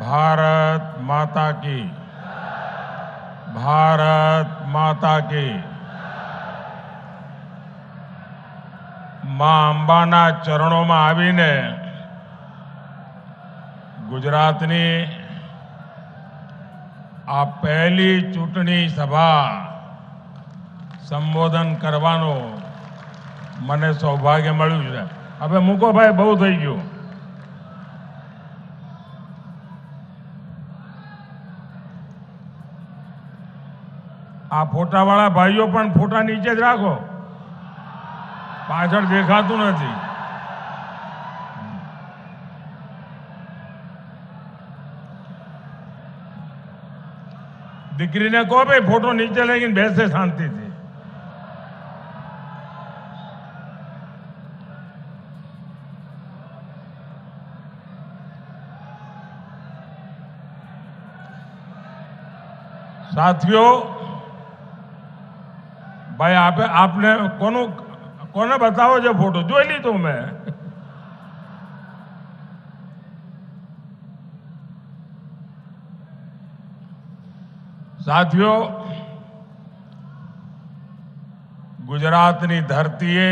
भारत माता की ભારત માતા કી માં અંબાના ચરણોમાં આવીને ગુજરાતની આ પહેલી ચૂંટણી સભા સંબોધન કરવાનું મને સૌભાગ્ય મળ્યું છે હવે મૂકો ભાઈ બહુ થઈ ગયું આ ફોટાવાળા ભાઈઓ પણ ફોટા નીચે જ રાખો પાછળ દેખાતું નથી દીકરીને કહો ભાઈ ફોટો નીચે લઈને બેસે શાંતિથી સાથીઓ ભાઈ, આપે આપને કોનું કોને બતાવો છે ફોટો? જોઈ લીધો મેં. સાથીઓ, ગુજરાતની ધરતીએ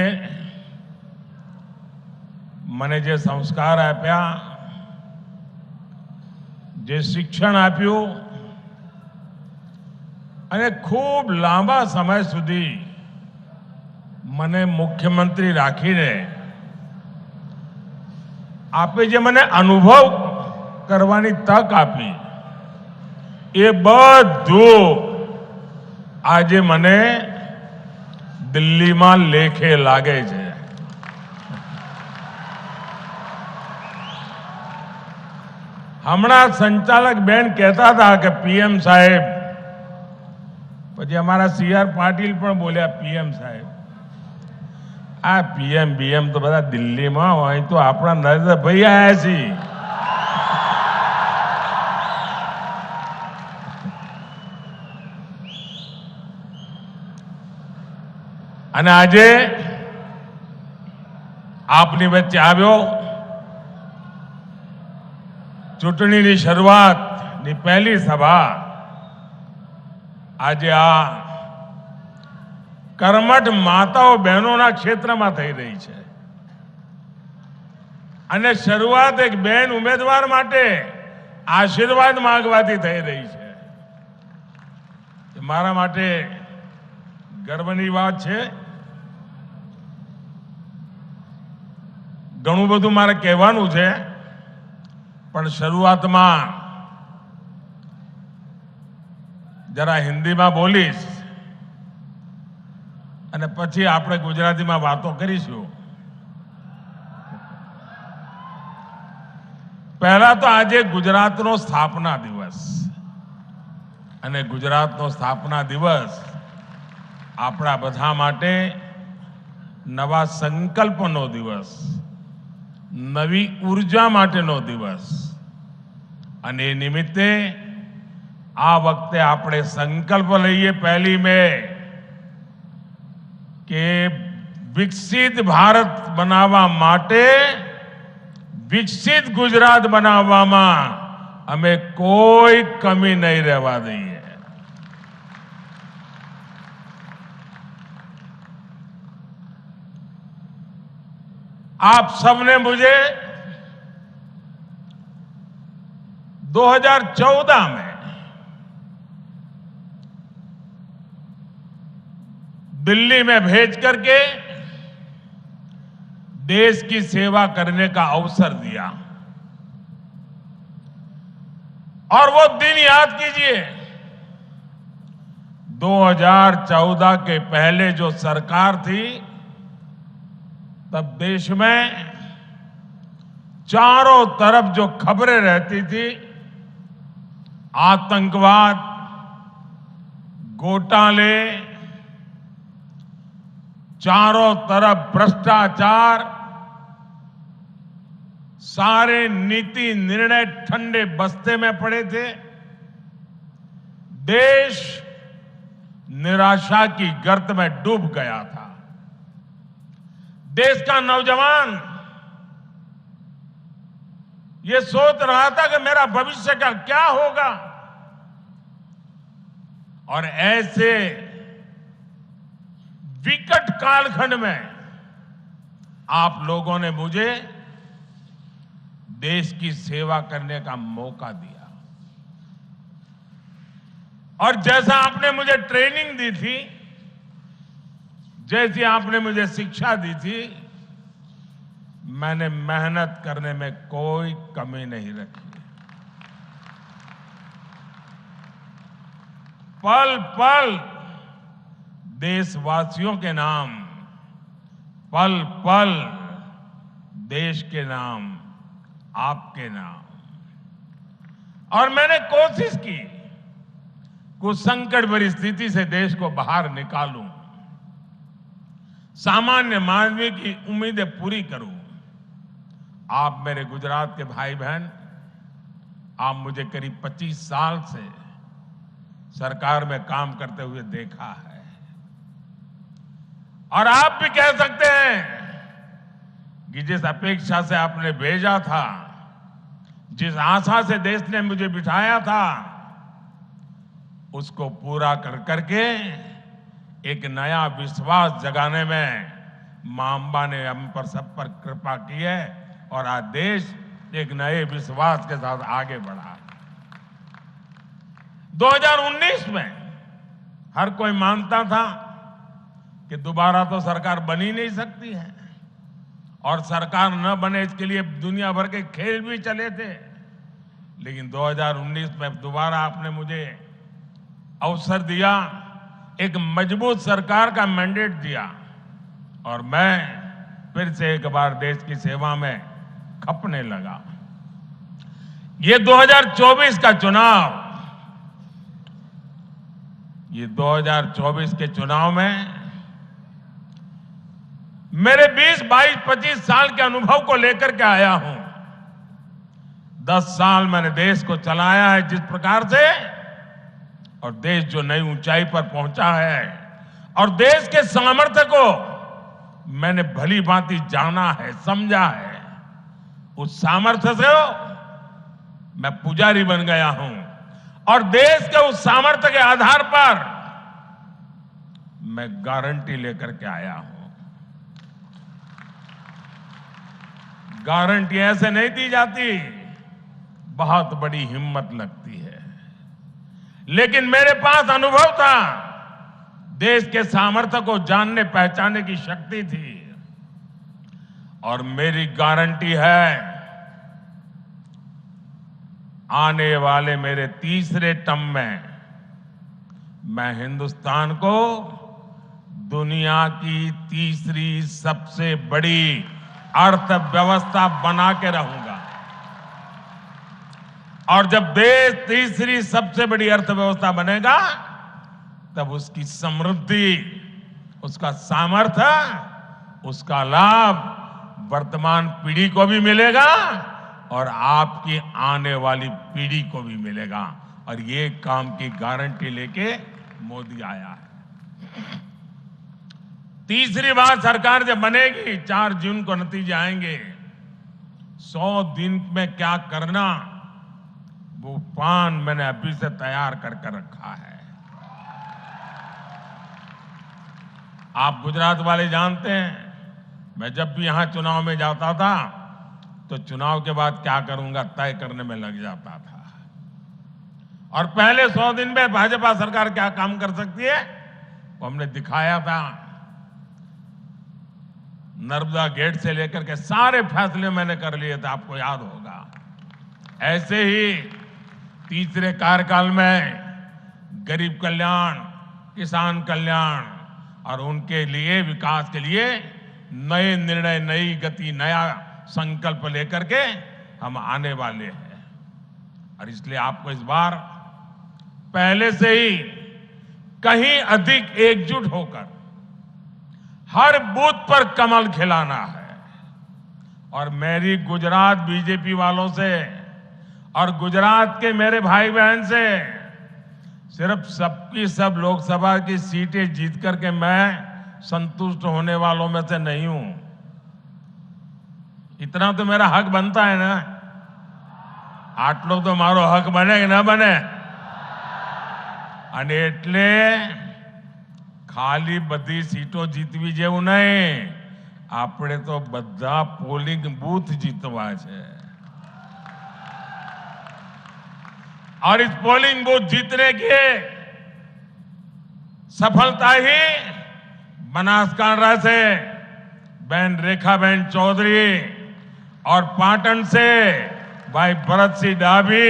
મને જે સંસ્કાર આપ્યા, જે શિક્ષણ આપ્યું અને ખૂબ લાંબા સમય સુધી મને મુખ્યમંત્રી રાખીને આપે જે મને અનુભવ કરવાની તક આપી, એ બધું આજે મને દિલ્હીમાં લેખે લાગે છે. હમણાં સંચાલક બેન કહેતા હતા કે પીએમ સાહેબ પછી અમારા સી આર પાટીલ પણ બોલ્યા પીએમ સાહેબ. આ પીએમ બીએમ તો બધા દિલ્હીમાં હોય, તો આપણા નરેન્દ્રભાઈ આવ્યા છીએ. અને આજે આપની વચ્ચે આવ્યો ચૂંટણીની શરૂઆતની પહેલી સભા આજે આ કર્મઠ માતાઓ બહેનોના ક્ષેત્રમાં થઈ રહી છે. અને શરૂઆત એક બેન ઉમેદવાર માટે આશીર્વાદ માંગવાથી થઈ રહી છે. મારા માટે ગર્વની વાત છે. ઘણું બધું મારે કહેવાનું છે, પણ શરૂઆતમાં જરા હિન્દીમાં બોલીશ. અને પછી આપણે ગુજરાતીમાં વાતો કરીશું. પહેલા તો આજે ગુજરાતનો સ્થાપના દિવસ. અને ગુજરાતનો સ્થાપના દિવસ આપણા બધા માટે નવા સંકલ્પનો દિવસ, નવી ઊર્જા માટેનો દિવસ. અને એ નિમિત્તે આ વખતે આપણે સંકલ્પ લઈએ પહેલી મે કે વિકસિત ભારત બનાવવા માટે વિકસિત ગુજરાત બનાવવામાં અમે કોઈ કમી નહીં રહેવા દઈએ आप सबने मुझे 2014 में दिल्ली में भेज करके देश की सेवा करने का अवसर दिया। और वो दिन याद कीजिए 2014 के पहले जो सरकार थी, तब देश में चारों तरफ़ जो खबरें रहती थी, आतंकवाद, घोटाले चारों तरफ़ भ्रष्टाचार, सारे नीति निर्णय ठंडे बस्ते में पड़े थे। देश निराशा की गर्त में डूब गया था। देश का नौजवान ये सोच रहा था कि मेरा भविष्य का क्या होगा। और ऐसे विकट कालखंड में आप लोगों ने मुझे देश की सेवा करने का मौका दिया। और जैसा आपने मुझे ट्रेनिंग दी थी, जैसी आपने मुझे शिक्षा दी थी, मैंने मेहनत करने में कोई कमी नहीं रखी। पल पल देशवासियों के नाम, पल पल देश के नाम, आपके नाम। और मैंने कोशिश की, कुछ संकट भरी स्थिति से देश को बाहर निकालूं। सामान्य मानवीय की उम्मीदें पूरी करूँ। आप मेरे गुजरात के भाई बहन आप मुझे करीब 25 साल से सरकार में काम करते हुए देखा है। और आप भी कह सकते हैं कि जिस अपेक्षा से आपने भेजा था, जिस आशा से देश ने मुझे बिठाया था, उसको पूरा कर करके एक नया विश्वास जगाने में माँ अंबा ने हम पर सब पर कृपा की है और आज देश एक नए विश्वास के साथ आगे बढ़ा 2019 में हर कोई मानता था कि दोबारा तो सरकार बन ही नहीं सकती है। और सरकार न बने इसके लिए दुनिया भर के खेल भी चले थे। लेकिन 2019 में दोबारा आपने मुझे अवसर दिया, एक मज़बूत सरकार का मैंडेट दिया। और मैं फिर से एक बार देश की सेवा में खपने लगा। ये 2024 का चुनाव, ये 2024 के चुनाव में मेरे 20, 22, 25 साल के अनुभव को लेकर के आया हूँ। 10 साल मैंने देश को चलाया है जिस प्रकार से और देश जो नई ऊंचाई पर पहुँचा है और देश के सामर्थ्य को मैंने भली भांति जाना है समझा है। उस सामर्थ्य से मैं पुजारी बन गया हूँ और देश के उस सामर्थ्य के आधार पर मैं गारंटी लेकर के आया हूँ। गारंटी ऐसे नहीं दी जाती। बहुत बड़ी हिम्मत लगती है। लेकिन मेरे पास अनुभव था। देश के सामर्थ्य को जानने, पहचानने की शक्ति थी। और मेरी गारंटी है, आने वाले मेरे तीसरे टर्म में मैं हिंदुस्तान को दुनिया की तीसरी सबसे बड़ी अर्थव्यवस्था बना के रहूँगा। और जब देश तीसरी सबसे बड़ी अर्थव्यवस्था बनेगा, तब उसकी समृद्धि, उसका सामर्थ्य, उसका लाभ वर्तमान पीढ़ी को भी मिलेगा और आपकी आने वाली पीढ़ी को भी मिलेगा। और ये काम की गारंटी लेके मोदी आया है। तीसरी बार सरकार जब बनेगी, चार जून को नतीजे आएँगे। सौ दिन में क्या करना? वो प्लान मैंने अभी से तैयार करके रखा है। आप गुजरात वाले जानते हैं, मैं जब भी यहाँ चुनाव में जाता था तो चुनाव के बाद क्या करूँगा, तय करने में लग जाता था। और पहले सौ दिन में भाजपा सरकार क्या काम कर सकती है? वो हमने दिखाया था। नर्मदा गेट से लेकर के सारे फैसले मैंने कर लिए थे, आपको याद होगा। ऐसे ही तीसरे कार्यकाल में गरीब कल्याण, किसान कल्याण और उनके लिए विकास के लिए नए निर्णय, नई गति, नया संकल्प लेकर के हम आने वाले हैं। और इसलिए आपको इस बार पहले से ही कहीं अधिक एकजुट होकर हर बूथ पर कमल खिलाना है और मेरी गुजरात बीजेपी वालों से और गुजरात के मेरे भाई बहन से सिर्फ सबकी सब लोकसभा की सीटें जीत करके मैं संतुष्ट होने वालों में से नहीं हूं इतना तो मेरा हक बनता है ना આટલો તો મારો હક બને કે ન બને અને એટલે ખાલી બધી સીટો જીતવી જેવું નહીં આપણે તો બધા પોલિંગ બૂથ જીતવા છે और इस पोलिंग बूथ जीतने की सफलता ही बनासकांठा से बहन रेखाबेन चौधरी और पाटन से भाई भरत सिंह डाभी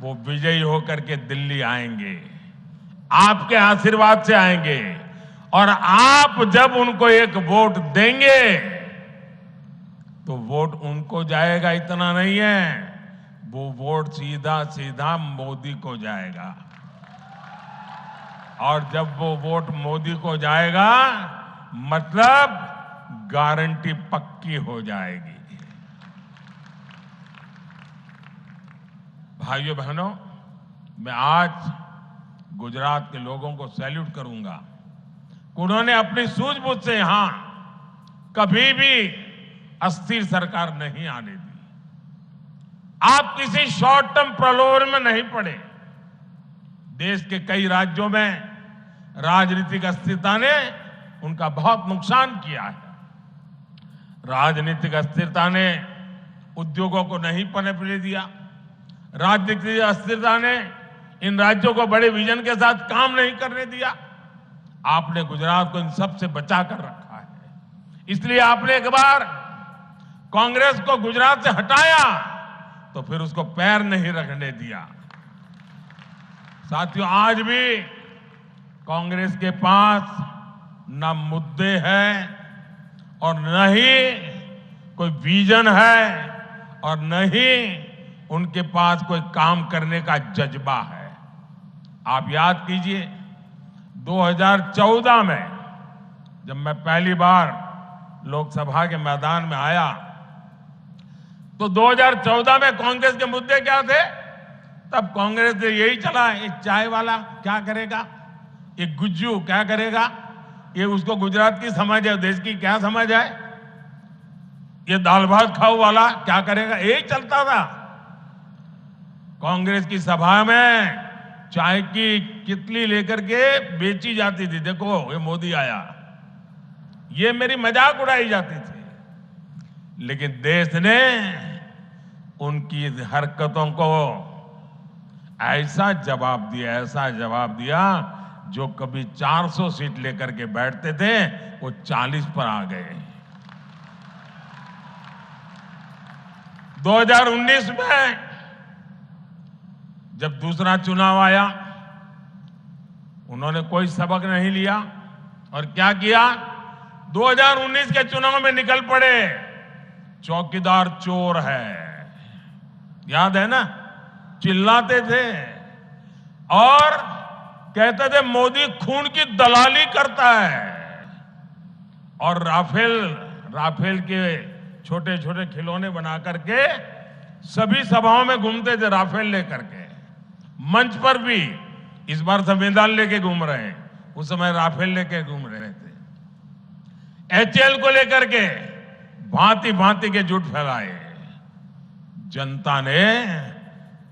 वो विजयी होकर के दिल्ली आएंगे आपके आशीर्वाद से आएँगे। और आप जब उनको एक वोट देंगे तो वोट उनको जाएगा, इतना नहीं है। वो वोट सीधा सीधा मोदी को जाएगा। और जब वो वोट मोदी को जाएगा मतलब गारंटी पक्की हो जाएगी। भाइयों बहनों मैं आज गुजरात के लोगों को सैल्यूट करूँगा। उन्होंने अपनी सूझबूझ से यहाँ कभी भी अस्थिर सरकार नहीं आने दी। आप किसी शॉर्ट टर्म प्रलोभन में नहीं पड़े। देश के कई राज्यों में राजनीतिक अस्थिरता ने उनका बहुत नुकसान किया है। राजनीतिक अस्थिरता ने उद्योगों को नहीं पनपने दिया। राजनीतिक अस्थिरता ने इन राज्यों को बड़े विजन के साथ काम नहीं करने दिया। आपने गुजरात को इन सबसे बचा कर रखा है। इसलिए आपने एक बार कांग्रेस को गुजरात से हटाया तो फिर उसको पैर नहीं रखने दिया। साथियों, आज भी कांग्रेस के पास न मुद्दे हैं और न ही कोई विजन है और न ही उनके पास कोई काम करने का जज्बा है। आप याद कीजिए 2014 में जब मैं पहली बार लोकसभा के मैदान में आया तो 2014 में कांग्रेस के मुद्दे क्या थे? तब कांग्रेस ने यही चला ये चाय वाला क्या करेगा? ये गुज्जू क्या करेगा? ये उसको गुजरात की समझ है, देश की क्या समझ है? ये दाल भात खाओ वाला क्या करेगा? यही चलता था। कांग्रेस की सभा में चाय की कितली लेकर के बेची जाती थी? देखो, ये मोदी आया। ये मेरी मज़ाक उड़ाई जाती थी। लेकिन देश ने उनकी हरकतों को ऐसा जवाब दिया, ऐसा जवाब दिया, जो कभी 400 सीट लेकर के बैठते थे, वो 40 पर आ गए। 2019 में जब दूसरा चुनाव आया, उन्होंने कोई सबक नहीं लिया। और क्या किया? 2019 के चुनाव में निकल पड़े। चौकीदार चोर है। याद है ना? चिल्लाते थे। और कहते थे, मोदी खून की दलाली करता है। और राफेल राफेल के छोटे छोटे खिलौने बना करके सभी सभाओं में घूमते थे, राफेल लेकर के। मंच पर भी इस बार संविधान लेके घूम रहे हैं। उस समय राफेल लेके घूम रहे थे। एचएल को लेकर के भांति भांति के जुट फैलाए। जनता ने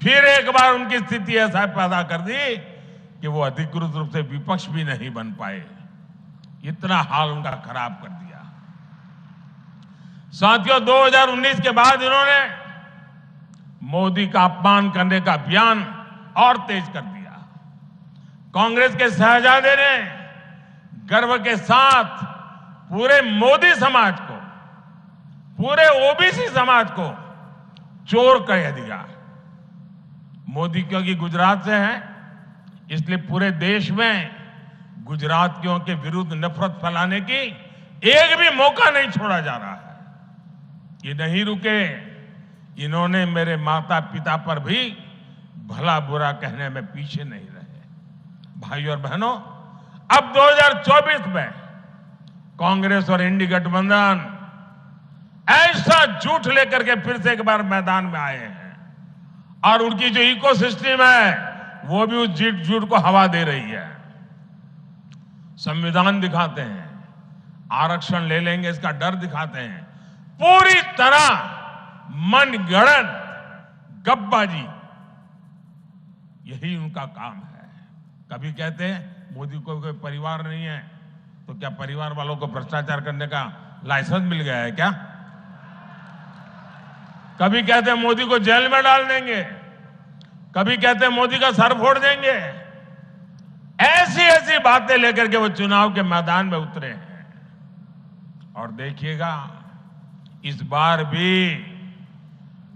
फिर एक बार उनकी स्थिति ऐसा पैदा कर दी कि वो अधिकृत रूप से विपक्ष भी नहीं बन पाए। इतना हाल उनका खराब कर दिया। साथियों 2019 के बाद इन्होंने मोदी का अपमान करने का अभियान और तेज कर दिया। कांग्रेस के शहजादे ने गर्व के साथ पूरे मोदी समाज को, पूरे ओबीसी समाज को चोर कह दिया। मोदी क्योंकि गुजरात से है, इसलिए पूरे देश में गुजरातियों के विरुद्ध नफरत फैलाने की एक भी मौका नहीं छोड़ा जा रहा है। ये नहीं रुके, इन्होंने मेरे माता पिता पर भी भला बुरा कहने में पीछे नहीं रहे। भाइयों और बहनों, अब 2024 में कांग्रेस और इंडी गठबंधन ऐसा झूठ लेकर के फिर से एक बार मैदान में आए हैं। और उनकी जो इकोसिस्टम है, वो भी उस झूठ झूठ को हवा दे रही है। संविधान दिखाते हैं, आरक्षण ले लेंगे, इसका डर दिखाते हैं। पूरी तरह मन गढ़ंत गपबाजी यही उनका काम है। कभी कहते हैं, मोदी को कोई परिवार नहीं है तो क्या परिवार वालों को भ्रष्टाचार करने का लाइसेंस मिल गया है क्या? कभी कहते हैं, मोदी को जेल में डाल देंगे। कभी कहते हैं, मोदी का सर फोड़ देंगे। ऐसी ऐसी बातें लेकर के वो चुनाव के मैदान में उतरे हैं। और देखिएगा, इस बार भी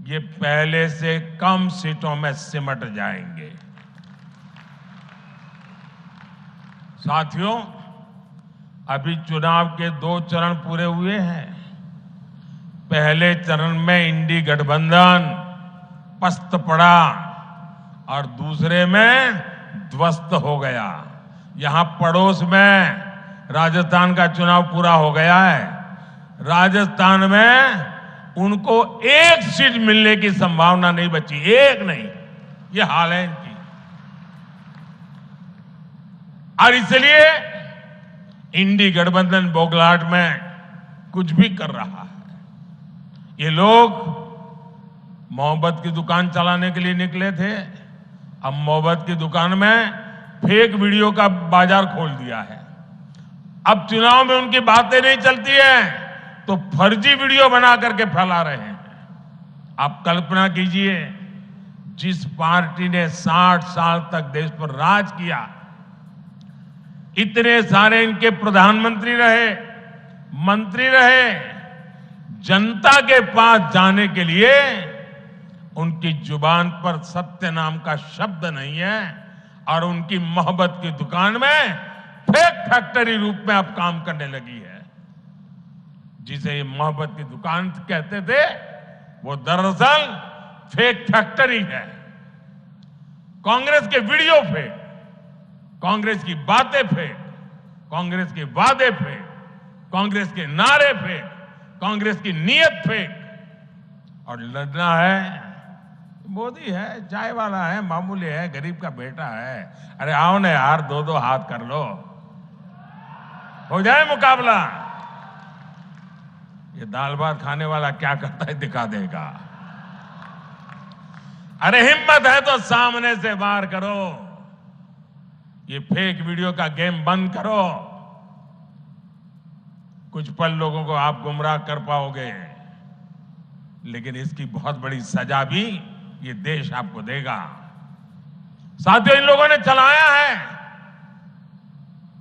ये पहले से कम सीटों में सिमट जाएँगे। साथियों, अभी चुनाव के दो चरण पूरे हुए हैं। पहले चरण में इंडी गठबंधन पस्त पड़ा और दूसरे में ध्वस्त हो गया। यहाँ पड़ोस में राजस्थान का चुनाव पूरा हो गया है। राजस्थान में उनको एक सीट मिलने की संभावना नहीं बची, एक नहीं। ये हाल है इनकी और इसलिए इंडी गठबंधन बोगलाट में कुछ भी कर रहा है। ये लोग मोहब्बत की दुकान चलाने के लिए निकले थे। अब मोहब्बत की दुकान में फेक वीडियो का बाज़ार खोल दिया है। अब चुनाव में उनकी बातें नहीं चलती है तो फर्जी वीडियो बना करके फैला रहे हैं। आप कल्पना कीजिए, जिस पार्टी ने 60 साल तक देश पर राज किया इतने सारे इनके प्रधानमंत्री रहे, मंत्री रहे, जनता के पास जाने के लिए उनकी ज़ुबान पर सत्य नाम का शब्द नहीं है और उनकी मोहब्बत की दुकान में फेक फैक्ट्री रूप में अब काम करने लगी है। जिसे ये मोहब्बत की दुकान कहते थे, वो दरअसल फेक फैक्ट्री है। कांग्रेस के वीडियो फेक। कांग्रेस की बातें फेक, कांग्रेस के वादे फेक, कांग्रेस के नारे फेक, कांग्रेस की नीयत फेक। और लड़ना है, मोदी है, चाय वाला है, मामूली है, गरीब का बेटा है। अरे आओ ना यार दो दो हाथ कर लो। हो जाए मुकाबला। ये दाल भात खाने वाला क्या करता है, दिखा देगा। अरे हिम्मत है तो सामने से वार करो। ये फेक वीडियो का गेम बंद करो। कुछ पल लोगों को आप गुमराह कर पाओगे। लेकिन इसकी बहुत बड़ी सजा भी ये देश आपको देगा। साथियों, इन लोगों ने चलाया है।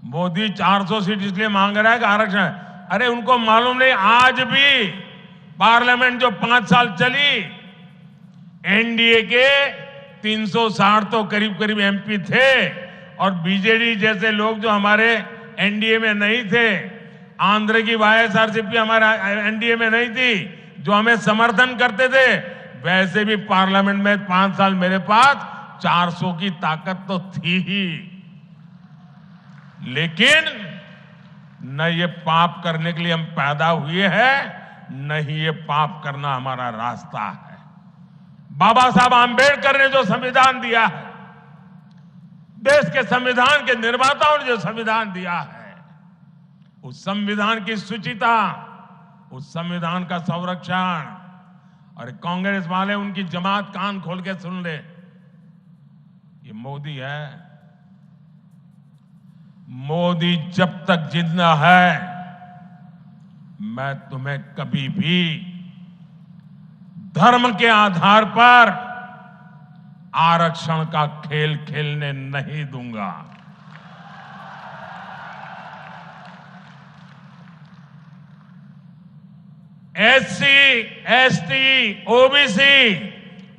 मोदी 400 सीट इसलिए मांग रहा है कि आरक्षण। अरे, उनको मालूम नहीं, आज भी पार्लियामेंट जो पाँच साल चली, एनडीए के 360 तो करीब करीब एमपी थे। और बीजेडी जैसे लोग जो हमारे एनडीए में नहीं थे, आंध्र की वाईएसआरसीपी हमारे एनडीए में नहीं थी, जो हमें समर्थन करते थे, वैसे भी पार्लियामेंट में पाँच साल मेरे पास 400 की ताकत तो थी ही। लेकिन न ये पाप करने के लिए हम पैदा हुए हैं, न ही ये पाप करना हमारा रास्ता है। बाबा साहब आंबेडकर ने जो संविधान दिया है देश के संविधान के निर्माताओं ने जो संविधान दिया है, उस संविधान की सुचिता, उस संविधान का संरक्षण, और कांग्रेस वाले उनकी जमात कान खोल के सुन ले। ये मोदी है। मोदी जब तक ज़िंदा है, मैं तुम्हें कभी भी धर्म के आधार पर आरक्षण का खेल खेलने नहीं दूँगा। एससी, एसटी, ओबीसी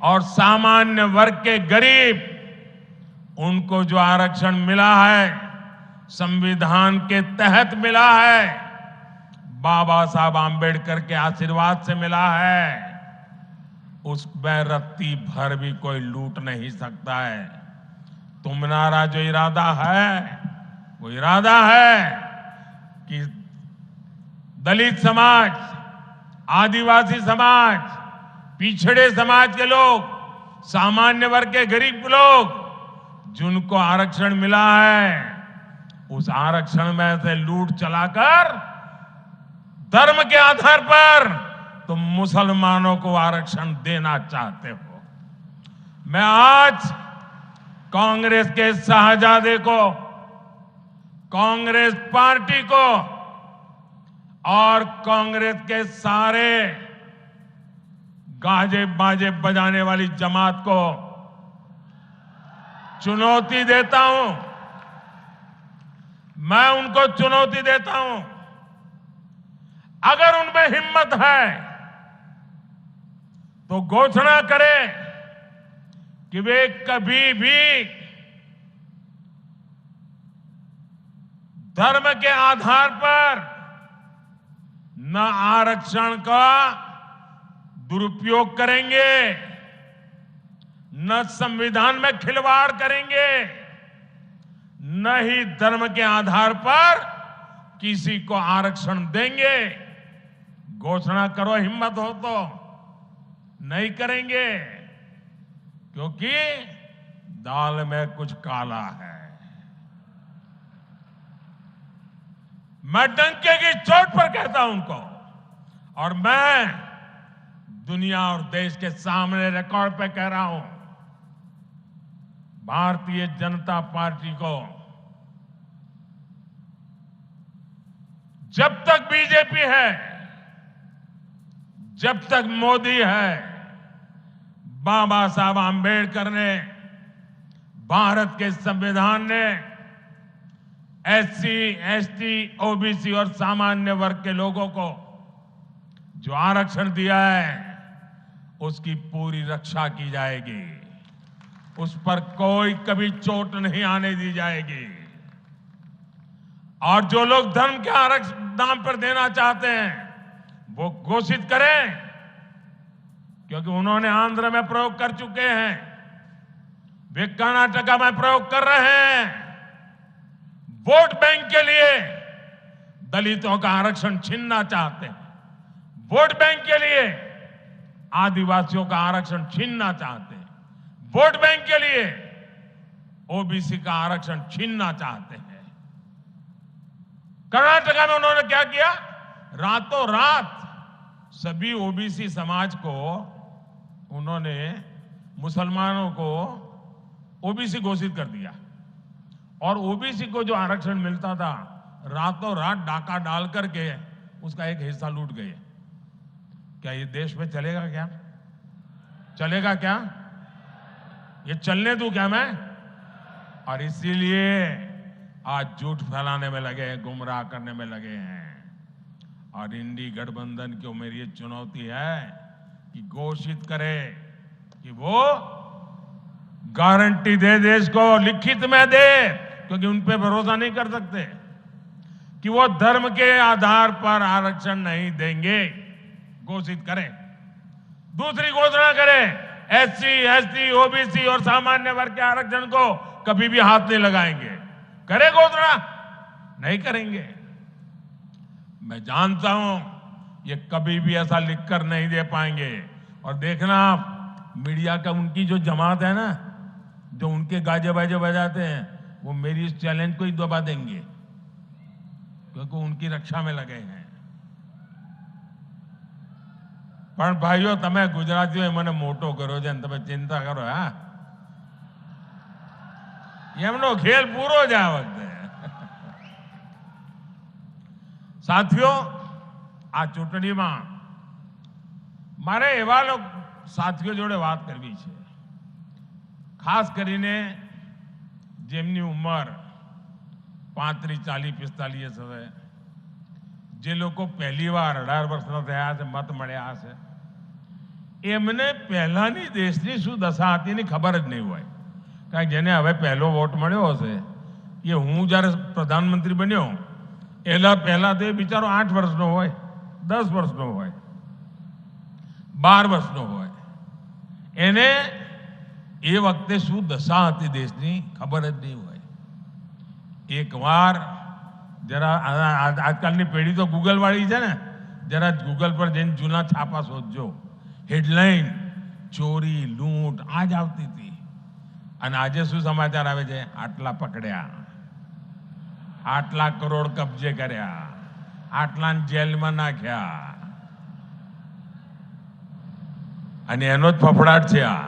और सामान्य वर्ग के गरीब उनको जो आरक्षण मिला है संविधान के तहत मिला है बाबा साहब आंबेडकर के आशीर्वाद से मिला है। उसमें रत्ती भर भी कोई लूट नहीं सकता है। तुम्हारा जो इरादा है, वो इरादा है कि दलित समाज, आदिवासी समाज, पिछड़े समाज के लोग, सामान्य वर्ग के गरीब लोग, जिनको आरक्षण मिला है, उस आरक्षण में से लूट चलाकर धर्म के आधार पर तुम मुसलमानों को आरक्षण देना चाहते हो। मैं आज कांग्रेस के शाहजादे को, कांग्रेस पार्टी को और कांग्रेस के सारे गाजे बाजे बजाने वाली जमात को चुनौती देता हूँ। मैं उनको चुनौती देता हूँ। अगर उनमें हिम्मत है तो घोषणा करें कि वे कभी भी धर्म के आधार पर न आरक्षण का दुरुपयोग करेंगे, न संविधान में खिलवाड़ करेंगे, न ही धर्म के आधार पर किसी को आरक्षण देंगे। घोषणा करो, हिम्मत हो तो। नहीं करेंगे, क्योंकि दाल में कुछ काला है। मैं डंके की चोट पर कहता हूँ उनको, और मैं दुनिया और देश के सामने रिकॉर्ड पे कह रहा हूँ, भारतीय जनता पार्टी को, जब तक बीजेपी है, जब तक मोदी है बाबा साहब आंबेडकर ने भारत के संविधान ने एससी, एसटी, ओबीसी और सामान्य वर्ग के लोगों को जो आरक्षण दिया है उसकी पूरी रक्षा की जाएगी। उस पर कोई कभी चोट नहीं आने दी जाएगी। और जो लोग धर्म के आरक्षण नाम पर देना चाहते हैं वो घोषित करें। क्योंकि उन्होंने आंध्र में प्रयोग कर चुके हैं। वे कर्नाटका में प्रयोग कर रहे हैं। वोट बैंक के लिए दलितों का आरक्षण छीनना चाहते हैं। वोट बैंक के लिए आदिवासियों का आरक्षण छीनना चाहते हैं। वोट बैंक के लिए ओबीसी का आरक्षण छीनना चाहते हैं। कर्नाटका में उन्होंने क्या किया? रातों रात सभी ओबीसी समाज को उन्होंने मुसलमानों को ओबीसी घोषित कर दिया। और ओबीसी को जो आरक्षण मिलता था, रातों रात डाका डाल करके उसका एक हिस्सा लूट गए। क्या ये देश में चलेगा क्या? चलेगा क्या? ये चलने दूँ क्या मैं? और इसीलिए आज झूठ फैलाने में लगे हैं, गुमराह करने में लगे हैं। और इंडी गठबंधन को मेरी ये चुनौती है। कि घोषित करे कि वो गारंटी दे देश को लिखित में दे, क्योंकि उन पे भरोसा नहीं कर सकते कि वो धर्म के आधार पर आरक्षण नहीं देंगे। घोषित करें। दूसरी घोषणा करें, एससी, एसटी, ओबीसी और सामान्य वर्ग के आरक्षण को कभी भी हाथ नहीं लगाएँगे। करे घोषणा? नहीं करेंगे। मैं जानता हूँ ये कभी भी ऐसा लिखकर नहीं दे पाएंगे और देखना आप मीडिया का उनकी जो जमात है ना जो उनके गाजे बाजे बजाते हैं वो मेरी इस चैलेंज को ही दबा देंगे क्योंकि उनकी रक्षा में लगे हैं પણ ભાઈઓ તમે ગુજરાતીઓ મને મોટો કર્યો છે ને તમે ચિંતા કરો હા એમનો ખેલ પૂરો જ આ વખતે સાથીઓ આ ચૂંટણીમાં મારે એવા લોક સાથીઓ જોડે વાત કરવી છે. ખાસ કરીને જેમની ઉંમર પાંત્રીસ, ચાલીસ, પિસ્તાલીસ હવે, જે લોકો પહેલી વાર અઢાર વર્ષના થયા છે, મત મળ્યા હશે એમને પહેલાની દેશની શું દશા હતી એની ખબર જ નહીં હોય. કારણ કે જેને હવે પહેલો વોટ મળ્યો હશે, એ હું જ્યારે પ્રધાનમંત્રી બન્યો, એના પહેલાં તો એ બિચારો આઠ વર્ષનો હોય. દસ વર્ષનો હોય, બાર વર્ષનો હોય. એને એ વખતે શું દશા હતી દેશની ખબર જ નહીં હોય. એકવાર જરા આજકાલની પેઢી તો ગૂગલવાળી છે ને, જરા ગૂગલ પર જઈને જૂના છાપા શોધજો. હેડલાઇન ચોરી, લૂંટ આ જ આવતી હતી. અને આજે શું સમાચાર આવે છે? આટલા પકડ્યા. આટલા કરોડ કબજે કર્યા. આટલા જેલમાં નાખ્યા. અને એનો જ ફફડાટ છે આ.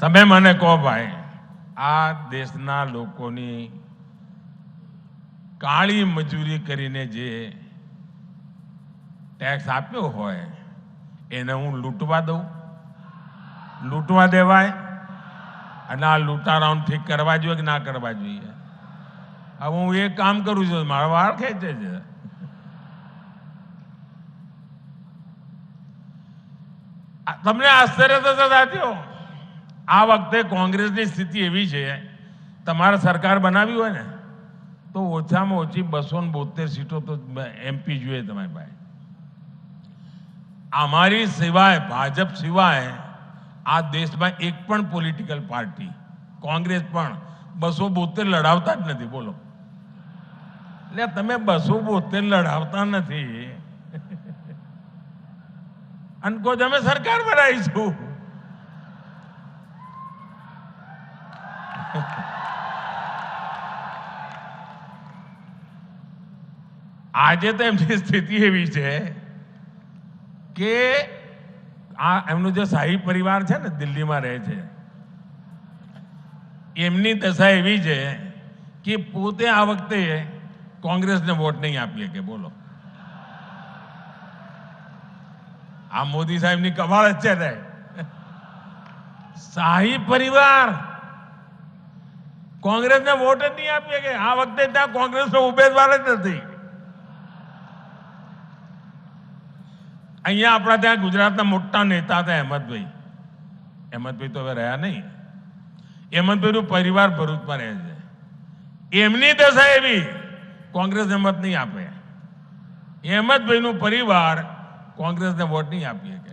તમે મને કહો ભાઈ, આ દેશના લોકોની કાળી મજૂરી કરીને જે ટેક્સ આપ્યો હોય, એને હું લૂંટવા દઉં? લૂંટવા દેવાય? અને આ લૂંટારાઓને ઠીક કરવા જોઈએ કે ના કરવા જોઈએ? હવે હું એ કામ કરું છું, મારા વાળ ખેંચે છે. તમને આશ્ચર્ય થશે સાથીઓ, આ વખતે કોંગ્રેસની સ્થિતિ એવી છે, તમારે સરકાર બનાવી હોય ને, તો ઓછામાં ઓછી બસો ને બોતેર સીટો તો એમપી જોઈએ તમારી પાસે. અમારી સિવાય, ભાજપ સિવાય આ દેશમાં એક પણ પોલિટિકલ પાર્ટી કોંગ્રેસ પણ બસો બોતેર લડાવતા જ નથી, બોલો. એટલે તમે બસો બોતેર લડાવતા નથી. અને કહો અમે સરકાર બનાવીશું આજે તો એમની સ્થિતિ એવી છે કે આ એમનું જે શાહી પરિવાર છે ને દિલ્હીમાં રહે છે, એમની દશા એવી છે કે પોતે આ વખતે કોંગ્રેસને વોટ નહીં આપીએ કે, બોલો. આ મોદી સાહેબની કમાલ જ છે શાહી પરિવાર કોંગ્રેસને વોટ જ નહીં આપીએ કે, આ વખતે ત્યાં કોંગ્રેસનો ઉમેદવાર જ નથી. અહીંયા આપણા ત્યાં ગુજરાતના મોટા નેતા હતા અહેમદભાઈ. અહેમદભાઈ તો હવે રહ્યા નહીં. અહેમદભાઈનું પરિવાર ભરૂચમાં રહે છે. એમની દશા એવી કોંગ્રેસને મત નહીં આપે. અહેમદભાઈનું પરિવાર કોંગ્રેસને વોટ નહીં આપીએ